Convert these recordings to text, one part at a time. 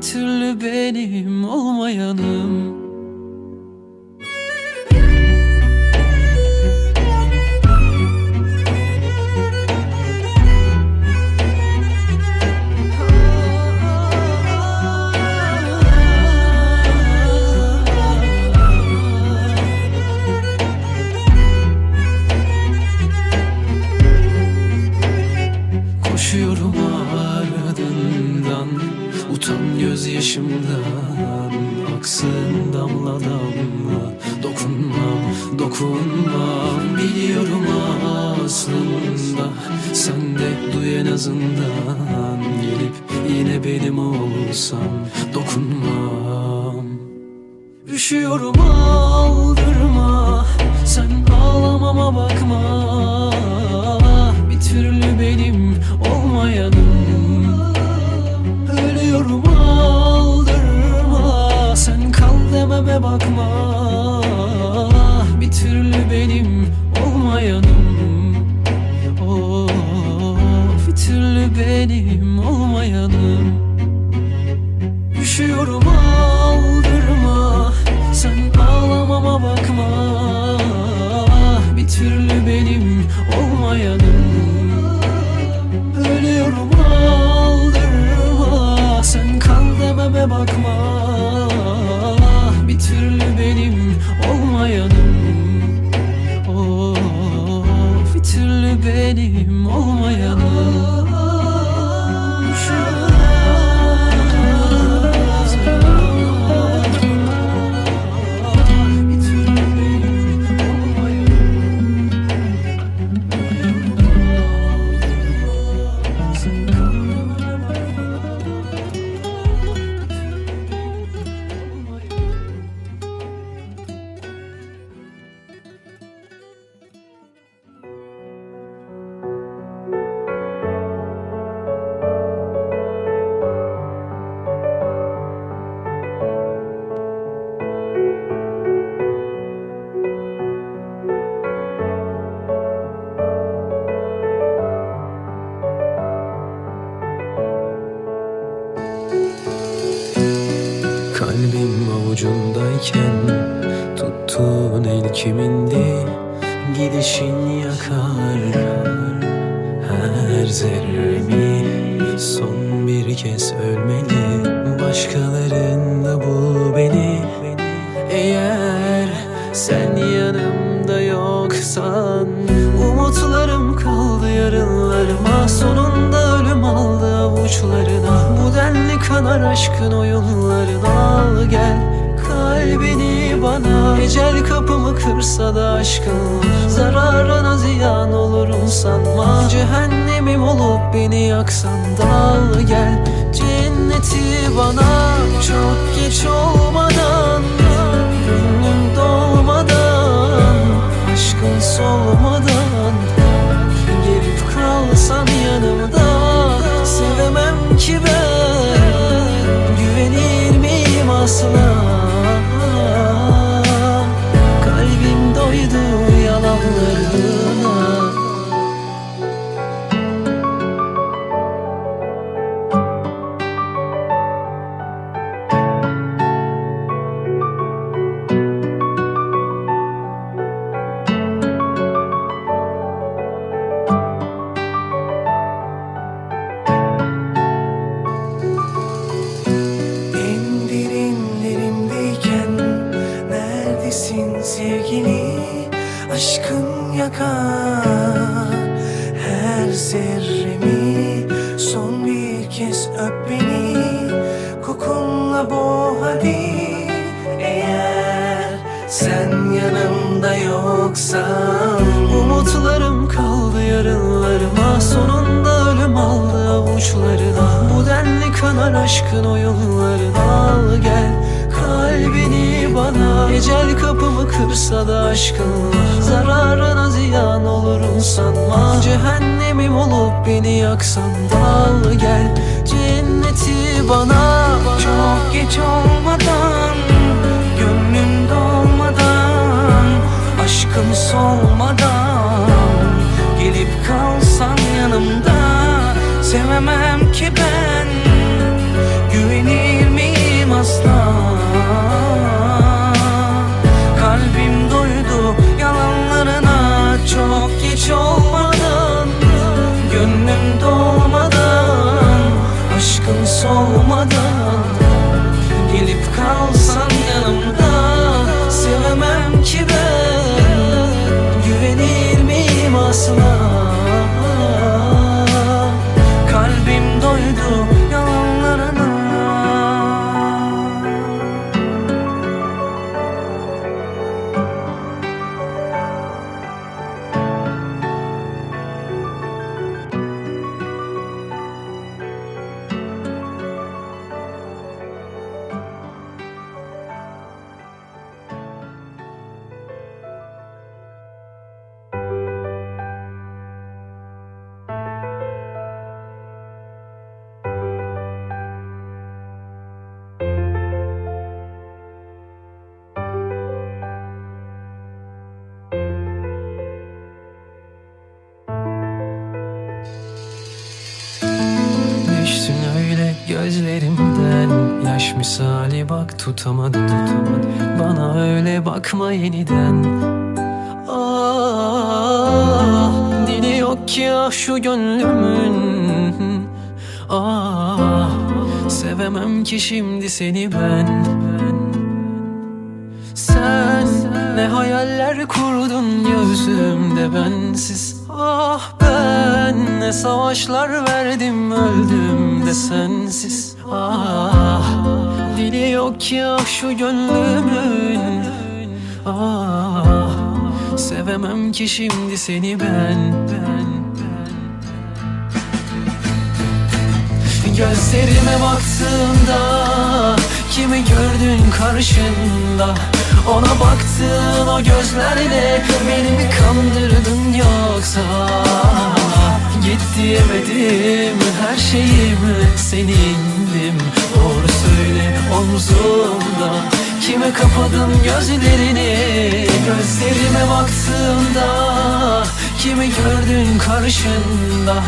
türlü benim olmayanım azından Gelip yine benim olsan Dokunmam. Üşüyorum aldırma. Sen ağlamama bakma. Bir türlü benim olmayanım. Ölüyorum aldırma. Sen kal dememe bakma. Bir türlü benim olmayanım türlü benim olmayanım. Üşüyorum aldırma. Sen ağlamama bakma. Bir türlü benim olmayanım kimindi Gidişin yakar. Her zerremi Son bir kez ölmeli. Başkalarında bul beni. Eğer sen yanımda yoksan Umutlarım kaldı yarınlarıma. Sonunda ölüm aldı avuçlarına. Bu denli kanar aşkın oyunlarına. Al gel kalbini bana. Ecel kapımı kırsa da aşkın Zararına ziyan olurum sanma. Cehennemim olup beni yaksan da gel cenneti bana. Çok geç olmadan Gönlüm dolmadan Aşkın solmadan. Gelip kalsan yanımda Sevemem ki ben. Güvenir miyim asla sakar Her zerremi son bir kez öp beni. Kokunla boğ hadi. Eğer sen yanımda yoksan. Umutlarım kaldı yarınlarıma. Sonunda ölüm aldı avuçlarına. Bu denli kanar aşkın oyunlarına. Al gel kalbini bana. Ecel kapımı kırsa da aşkınla Zararına ziyan olurum sanma Cehennemim olup beni yaksan Al gel cenneti bana, bana. Çok geç olmadan Gönlüm dolmadan Aşkım solmadan. Gelip kalsan yanımda Sevemem ki ben. Güvenir miyim asla Geç olmadan Gönlüm dolmadan Aşkın solmadan Gelip kalsan gözlerimden Yaş misali bak tutamadım, tutamadım. Bana öyle bakma yeniden. Ah dili yok ki ah şu gönlümün. Ah sevemem ki şimdi seni ben. Sen ne hayaller kurdun gözümde bensiz Ah ben ne savaşlar verdim öldüm de sensiz. Ah dili yok ah şu gönlümün. Ah sevemem ki şimdi seni ben Gözlerime baktığında Kimi gördün karşında Ona baktığın o gözlerle Beni mi kandırdın yoksa? Git diyemedim her şeyim senindim. Doğru söyle omzumda Kime kapadın gözlerini? Gözlerime baktığında Kimi gördün karşında?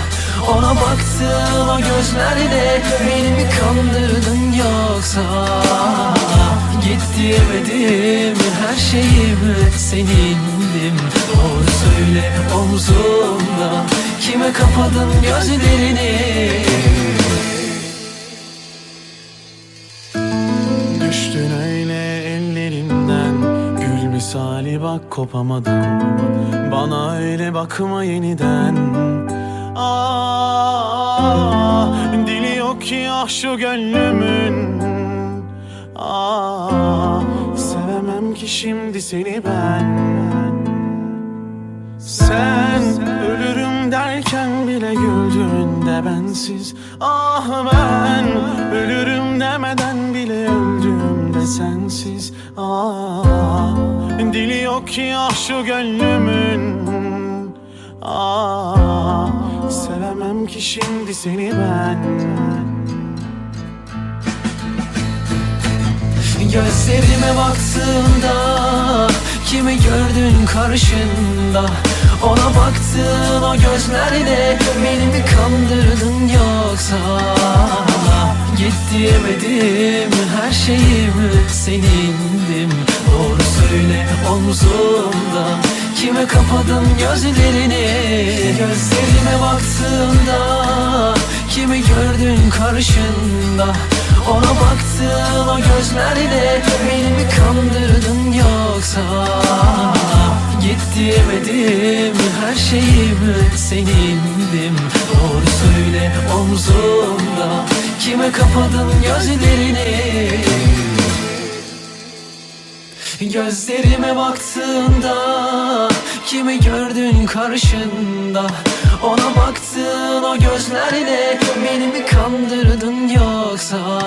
Ona baktığın o gözlerle Beni mi kandırdın yoksa? Git diyemedim her şeyim senindim. Doğru söyle omzumda. Kime kapadın gözlerini misali bak kopamadım. Bana öyle bakma yeniden. Ah Dili yok ki ah şu gönlümün. Ah Sevemem ki şimdi seni ben. Sen ölürüm derken bile güldün de bensiz. Ah ben ölürüm demeden bile öldüm sensiz Ah dili yok ah şu gönlümün. Ah sevemem ki şimdi seni ben. Gözlerime baktığında Kimi gördün karşında? Ona baktığın o gözlerle Beni mi kandırdın yoksa Git diyemedim her şeyim senindim. Doğru söyle omzumda Kime kapadın gözlerini? Gözlerime baktığında Kimi gördün karşında? Ona baktığın o gözlerle Beni mi kandırdın yoksa diyemedim her şeyime senindim. Doğru söyle omzumda Kime kapadın gözlerini? Gözlerime baktığında Kimi gördün karşında? Ona baktığın o gözlerle Beni mi kandırdın yoksa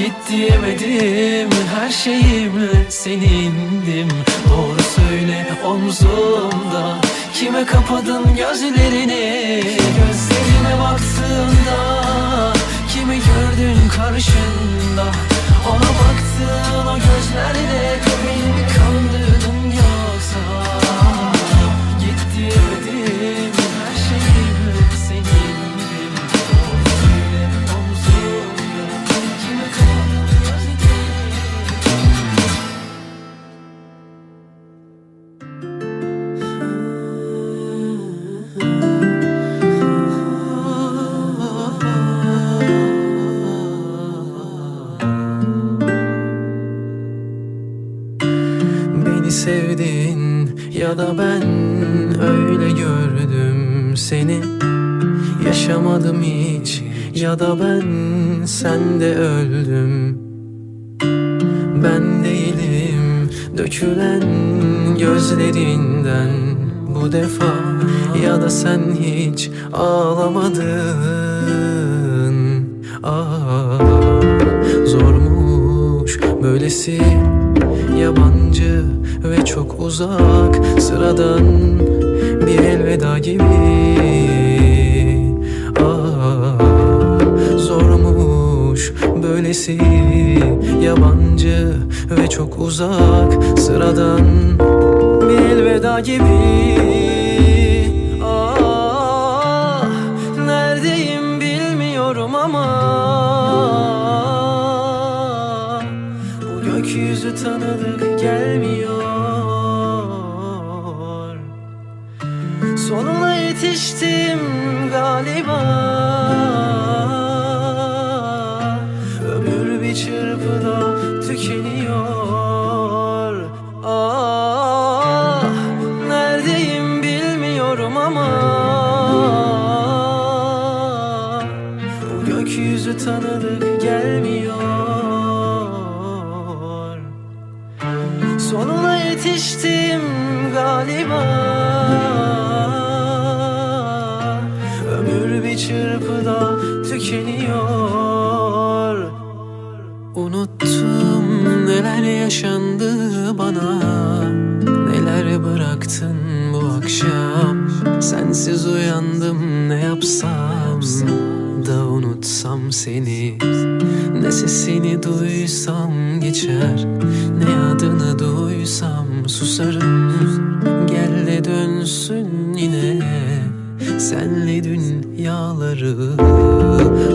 Git diyemedim her şeyime senindim. Doğru söyle omzumda Kime kapadın gözlerini? Gözlerime baktığında Kimi gördün karşında? Ona baktığın o gözlerle Beni mi ya da ben öyle gördüm seni. Yaşamadım hiç ya da ben sende öldüm. Ben değilim dökülen gözlerinden bu defa. Ya da sen hiç ağlamadın. Ah, Zormuş böylesi Yabancı ve çok uzak Sıradan bir elveda gibi. Ah, Zormuş böylesi Yabancı ve çok uzak Sıradan bir elveda gibi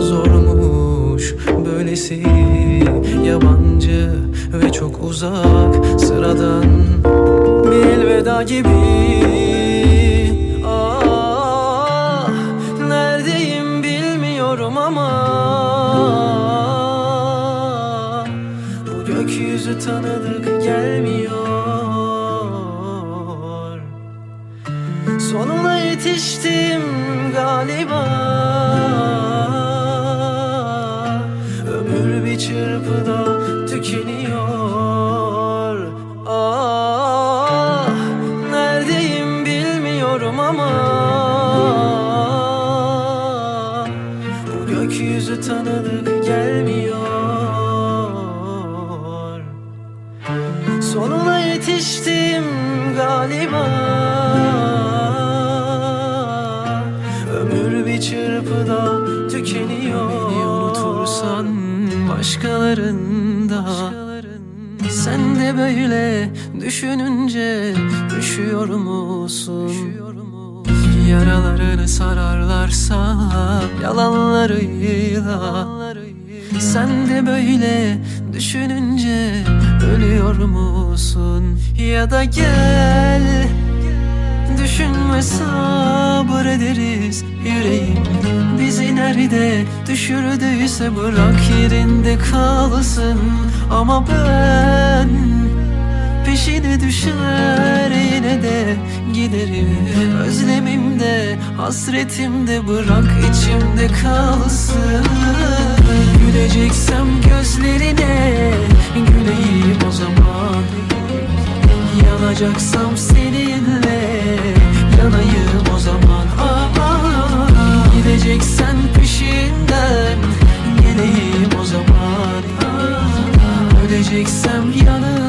Zormuş böylesi Yabancı ve çok uzak Sıradan bir elveda gibi. Ah, neredeyim bilmiyorum ama bu gökyüzü tanıdık gelmiyor çırpıda tükeniyor. Ah, neredeyim bilmiyorum ama Bu gökyüzü tanıdık başkalarında Sen de böyle düşününce Üşüyor musun? Yaralarını sararlarsa yalanlarıyla Sen de böyle düşününce ölüyor musun? Ya da gel Düşünme sabrederiz yüreğim. Bizi nerede düşürdüyse bırak yerinde kalsın. Ama ben Peşine düşer yine de giderim. Özlemimde hasretimde bırak içimde kalsın. Güleceksem gözlerine güleyim o zaman Yanacaksam seninle yanayım o zaman. Aa, aa, Gideceksen peşinden geleyim o zaman. Aa, Öleceksem yanında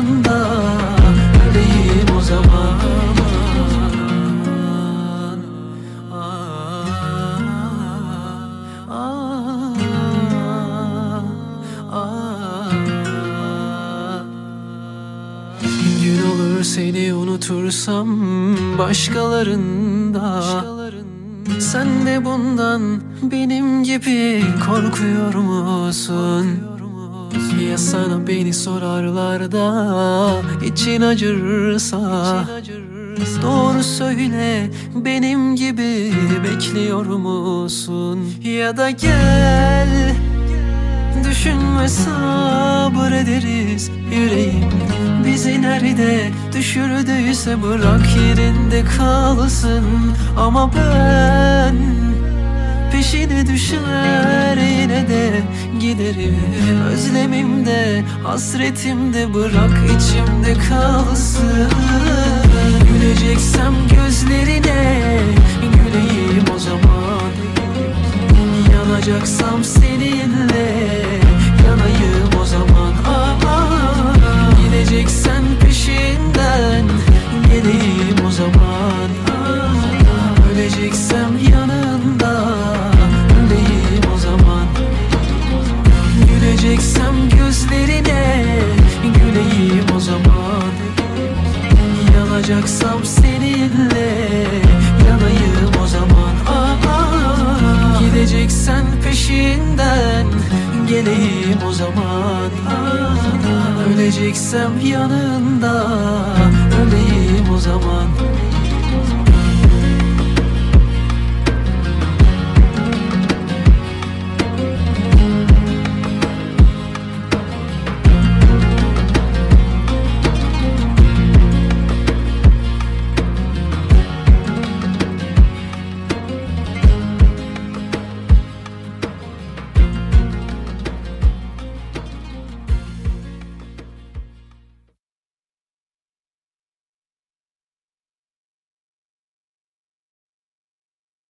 unutursam başkalarında Sen de bundan benim gibi korkuyor musun? Ya sana beni sorarlar da için acırsa Doğru söyle benim gibi bekliyor musun? Ya da gel Düşünme sabır ederiz yüreğim. Bizi nerede düşürdüyse bırak yerinde kalsın. Ama ben peşine düşer yine de giderim. Özlemimde hasretimde bırak içimde kalsın. Güleceksem gözlerine güleyim o zaman. Yanacaksam seninle